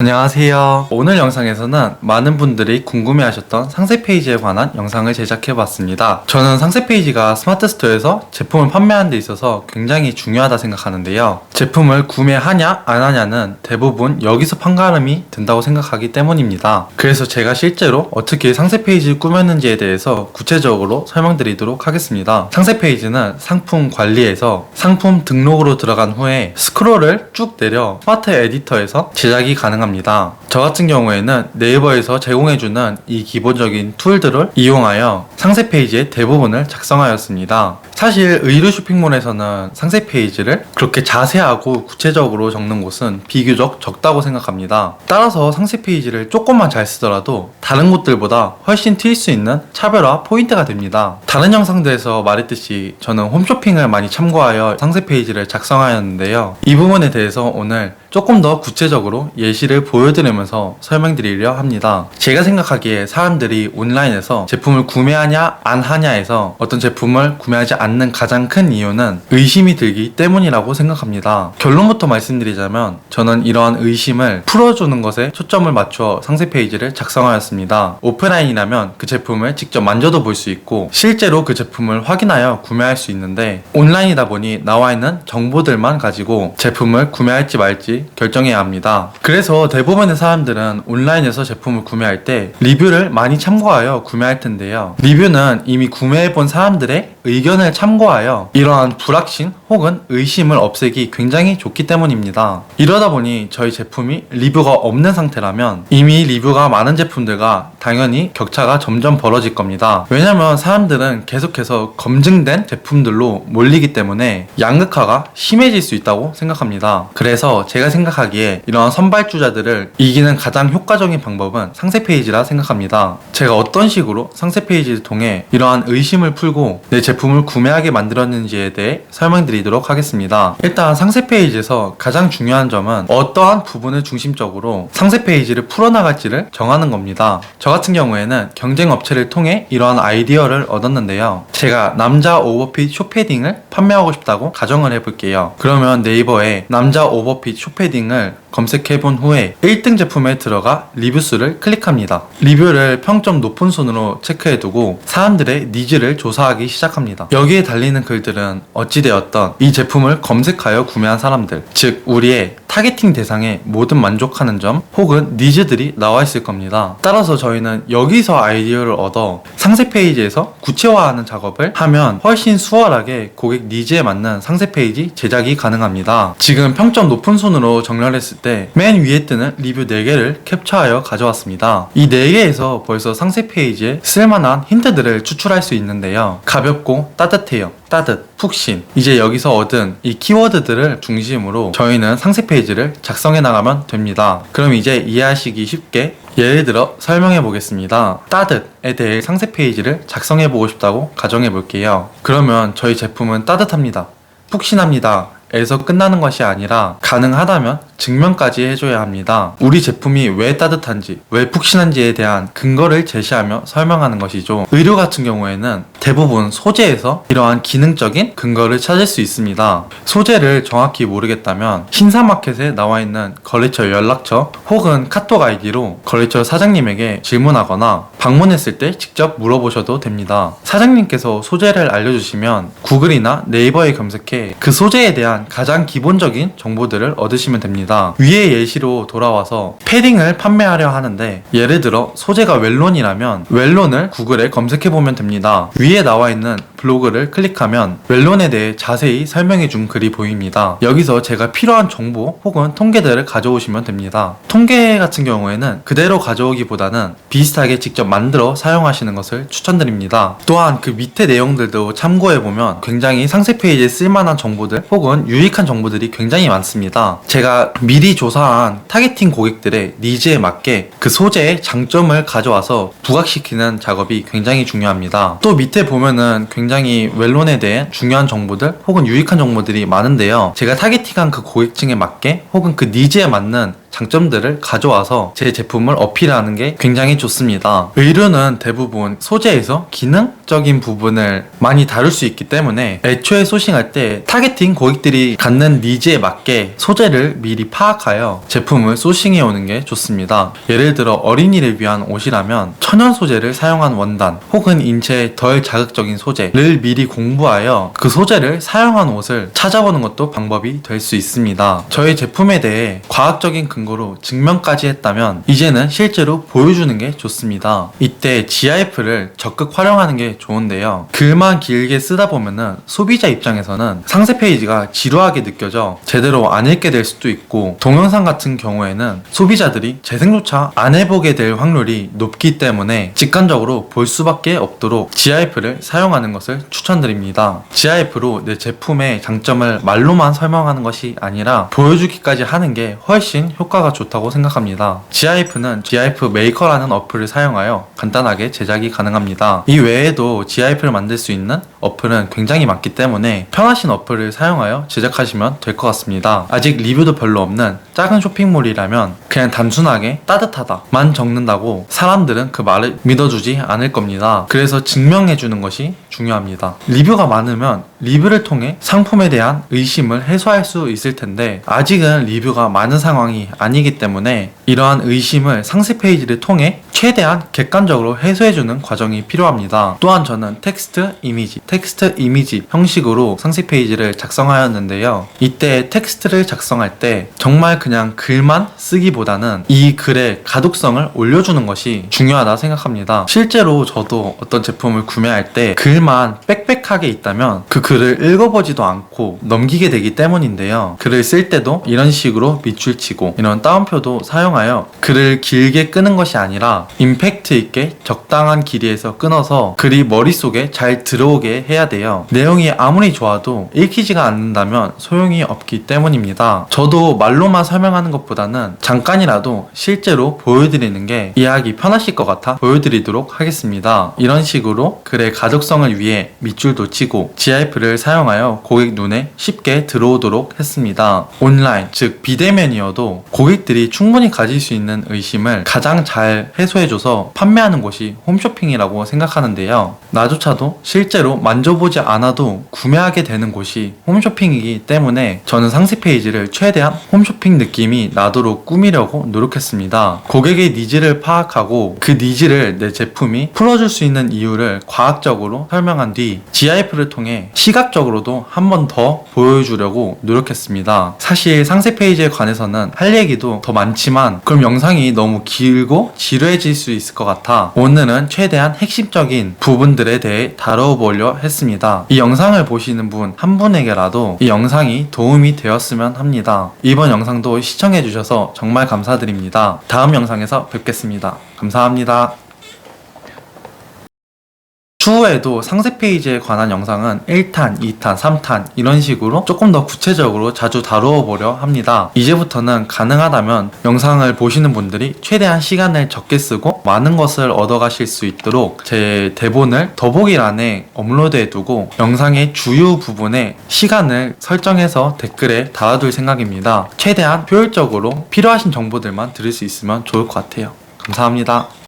안녕하세요. 오늘 영상에서는 많은 분들이 궁금해하셨던 상세 페이지에 관한 영상을 제작해봤습니다. 저는 상세 페이지가 스마트 스토어에서 제품을 판매하는 데 있어서 굉장히 중요하다 생각하는데요. 제품을 구매하냐 안 하냐는 대부분 여기서 판가름이 든다고 생각하기 때문입니다. 그래서 제가 실제로 어떻게 상세 페이지를 꾸몄는지에 대해서 구체적으로 설명드리도록 하겠습니다. 상세 페이지는 상품 관리에서 상품 등록으로 들어간 후에 스크롤을 쭉 내려 스마트 에디터에서 제작이 가능합니다. 저 같은 경우에는 네이버에서 제공해주는 이 기본적인 툴들을 이용하여 상세 페이지의 대부분을 작성하였습니다. 사실 의류 쇼핑몰에서는 상세 페이지를 그렇게 자세하고 구체적으로 적는 곳은 비교적 적다고 생각합니다. 따라서 상세 페이지를 조금만 잘 쓰더라도 다른 곳들보다 훨씬 튈수 있는 차별화 포인트가 됩니다. 다른 영상들에서 말했듯이 저는 홈쇼핑을 많이 참고하여 상세 페이지를 작성하였는데요. 이 부분에 대해서 오늘 조금 더 구체적으로 예시를 보여드리면서 설명드리려 합니다. 제가 생각하기에 사람들이 온라인에서 제품을 구매하냐 안 하냐에서 어떤 제품을 구매하지 않는 가장 큰 이유는 의심이 들기 때문이라고 생각합니다. 결론부터 말씀드리자면 저는 이러한 의심을 풀어주는 것에 초점을 맞춰 상세 페이지를 작성하였습니다. 오프라인이라면 그 제품을 직접 만져도 볼 수 있고 실제로 그 제품을 확인하여 구매할 수 있는데 온라인이다 보니 나와 있는 정보들만 가지고 제품을 구매할지 말지 결정해야 합니다. 그래서 대부분의 사람들은 온라인에서 제품을 구매할 때 리뷰를 많이 참고하여 구매할 텐데요. 리뷰는 이미 구매해본 사람들의 의견을 참고하여 이러한 불확신 혹은 의심을 없애기 굉장히 좋기 때문입니다. 이러다 보니 저희 제품이 리뷰가 없는 상태라면 이미 리뷰가 많은 제품들과 당연히 격차가 점점 벌어질 겁니다. 왜냐면 사람들은 계속해서 검증된 제품들로 몰리기 때문에 양극화가 심해질 수 있다고 생각합니다. 그래서 제가 생각하기에 이러한 선발주자들을 이기는 가장 효과적인 방법은 상세 페이지라 생각합니다. 제가 어떤 식으로 상세 페이지를 통해 이러한 의심을 풀고 내 제품을 구매하게 만들었는지에 대해 설명드리 도록 하겠습니다. 일단 상세 페이지에서 가장 중요한 점은 어떠한 부분을 중심적으로 상세 페이지를 풀어나갈지를 정하는 겁니다. 저 같은 경우에는 경쟁 업체를 통해 이러한 아이디어를 얻었는데요. 제가 남자 오버핏 쇼패딩을 판매하고 싶다고 가정을 해볼게요. 그러면 네이버에 남자 오버핏 쇼패딩을 검색해 본 후에 1등 제품에 들어가 리뷰수를 클릭합니다. 리뷰를 평점 높은 순으로 체크해 두고 사람들의 니즈를 조사하기 시작합니다. 여기에 달리는 글들은 어찌되었던 이 제품을 검색하여 구매한 사람들, 즉 우리의 타겟팅 대상에 모든 만족하는 점 혹은 니즈들이 나와 있을 겁니다. 따라서 저희는 여기서 아이디어를 얻어 상세 페이지에서 구체화하는 작업을 하면 훨씬 수월하게 고객 니즈에 맞는 상세 페이지 제작이 가능합니다. 지금 평점 높은 순으로 정렬했을 때 맨 위에 뜨는 리뷰 4개를 캡처하여 가져왔습니다. 이 4개에서 벌써 상세 페이지에 쓸만한 힌트들을 추출할 수 있는데요. 가볍고 따뜻해요. 따뜻, 푹신. 이제 여기서 얻은 이 키워드들을 중심으로 저희는 상세 페이지를 작성해 나가면 됩니다. 그럼 이제 이해하시기 쉽게 예를 들어 설명해 보겠습니다. 따뜻에 대해 상세 페이지를 작성해 보고 싶다고 가정해 볼게요. 그러면 저희 제품은 따뜻합니다. 푹신합니다. 에서 끝나는 것이 아니라 가능하다면 증명까지 해줘야 합니다. 우리 제품이 왜 따뜻한지, 왜 푹신한지에 대한 근거를 제시하며 설명하는 것이죠. 의류 같은 경우에는 대부분 소재에서 이러한 기능적인 근거를 찾을 수 있습니다. 소재를 정확히 모르겠다면 신사마켓에 나와 있는 거래처 연락처 혹은 카톡 아이디로 거래처 사장님에게 질문하거나 방문했을 때 직접 물어보셔도 됩니다. 사장님께서 소재를 알려주시면 구글이나 네이버에 검색해 그 소재에 대한 가장 기본적인 정보들을 얻으시면 됩 니다. 위의 예시로 돌아와서 패딩을 판매하려 하는데 예를 들어 소재가 웰론이라면 웰론을 구글에 검색해 보면 됩니다. 위에 나와 있는 블로그를 클릭하면 웰론에 대해 자세히 설명해 준 글이 보입니다. 여기서 제가 필요한 정보 혹은 통계들을 가져오시면 됩니다. 통계 같은 경우에는 그대로 가져오기보다는 비슷하게 직접 만들어 사용하시는 것을 추천드립니다. 또한 그 밑에 내용들도 참고해 보면 굉장히 상세 페이지에 쓸만한 정보들 혹은 유익한 정보들이 굉장히 많습니다. 제가 미리 조사한 타겟팅 고객들의 니즈에 맞게 그 소재의 장점을 가져와서 부각시키는 작업이 굉장히 중요합니다. 또 밑에 보면은 굉장히 웰론에 대해 중요한 정보들 혹은 유익한 정보들이 많은데요. 제가 타겟팅한 그 고객층에 맞게 혹은 그 니즈에 맞는 장점들을 가져와서 제 제품을 어필하는 게 굉장히 좋습니다. 의류는 대부분 소재에서 기능적인 부분을 많이 다룰 수 있기 때문에 애초에 소싱할 때 타겟팅 고객들이 갖는 니즈에 맞게 소재를 미리 파악하여 제품을 소싱해 오는 게 좋습니다. 예를 들어 어린이를 위한 옷이라면 천연 소재를 사용한 원단 혹은 인체에 덜 자극적인 소재를 미리 공부하여 그 소재를 사용한 옷을 찾아보는 것도 방법이 될 수 있습니다. 저희 제품에 대해 과학적인 근거로 증명까지 했다면 이제는 실제로 보여주는 게 좋습니다. 이때 GIF를 적극 활용하는 게 좋은데요. 글만 길게 쓰다 보면은 소비자 입장에서는 상세 페이지가 지루하게 느껴져 제대로 안 읽게 될 수도 있고 동영상 같은 경우에는 소비자들이 재생조차 안 해보게 될 확률이 높기 때문에 직관적으로 볼 수밖에 없도록 GIF를 사용하는 것을 추천드립니다. GIF로 내 제품의 장점을 말로만 설명하는 것이 아니라 보여주기까지 하는 게 훨씬 효과 가 좋다고 생각합니다. GIF는 GIF 메이커라는 어플을 사용하여 간단하게 제작이 가능합니다. 이 외에도 GIF를 만들 수 있는 어플은 굉장히 많기 때문에 편하신 어플을 사용하여 제작하시면 될 것 같습니다. 아직 리뷰도 별로 없는 작은 쇼핑몰이라면 그냥 단순하게 따뜻하다만 적는다고 사람들은 그 말을 믿어주지 않을 겁니다. 그래서 증명해주는 것이 중요합니다. 리뷰가 많으면 리뷰를 통해 상품에 대한 의심을 해소할 수 있을 텐데 아직은 리뷰가 많은 상황이 아니기 때문에 이러한 의심을 상세 페이지를 통해 최대한 객관적으로 해소해주는 과정이 필요합니다. 또한 저는 텍스트 이미지, 텍스트 이미지 형식으로 상세 페이지를 작성하였는데요. 이때 텍스트를 작성할 때 정말 그냥 글만 쓰기보다는 이 글의 가독성을 올려주는 것이 중요하다 생각합니다. 실제로 저도 어떤 제품을 구매할 때 글만 빽빽하게 있다면 그 글을 읽어보지도 않고 넘기게 되기 때문인데요. 글을 쓸 때도 이런 식으로 밑줄 치고 이런 따옴표도 사용하여 글을 길게 끄는 것이 아니라 임팩트 있게 적당한 길이에서 끊어서 글이 머릿속에 잘 들어오게 해야 돼요. 내용이 아무리 좋아도 읽히지가 않는다면 소용이 없기 때문입니다. 저도 말로만 설명하는 것보다는 잠깐이라도 실제로 보여드리는 게 이해하기 편하실 것 같아 보여드리도록 하겠습니다. 이런 식으로 글의 가독성을 위해 밑줄도 치고 GIF를 사용하여 고객 눈에 쉽게 들어오도록 했습니다. 온라인, 즉 비대면이어도 고객들이 충분히 가질 수 있는 의심을 가장 잘 해소해줘서 판매하는 곳이 홈쇼핑이라고 생각하는데요. 나조차도 실제로 만져보지 않아도 구매하게 되는 곳이 홈쇼핑이기 때문에 저는 상세 페이지를 최대한 홈쇼핑 느낌이 나도록 꾸미려고 노력했습니다. 고객의 니즈를 파악하고 그 니즈를 내 제품이 풀어줄 수 있는 이유를 과학적으로 설명한 뒤 GIF를 통해 시각적으로도 한 번 더 보여주려고 노력했습니다. 사실 상세 페이지에 관해서는 할 얘 기도 더 많지만 그럼 영상이 너무 길고 지루해질 수 있을 것 같아 오늘은 최대한 핵심적인 부분들에 대해 다뤄보려 했습니다. 이 영상을 보시는 분 한 분에게라도 이 영상이 도움이 되었으면 합니다. 이번 영상도 시청해주셔서 정말 감사드립니다. 다음 영상에서 뵙겠습니다. 감사합니다. 추후에도 상세 페이지에 관한 영상은 1탄, 2탄, 3탄 이런 식으로 조금 더 구체적으로 자주 다루어 보려 합니다. 이제부터는 가능하다면 영상을 보시는 분들이 최대한 시간을 적게 쓰고 많은 것을 얻어 가실 수 있도록 제 대본을 더보기란에 업로드해 두고 영상의 주요 부분에 시간을 설정해서 댓글에 달아둘 생각입니다. 최대한 효율적으로 필요하신 정보들만 들을 수 있으면 좋을 것 같아요. 감사합니다.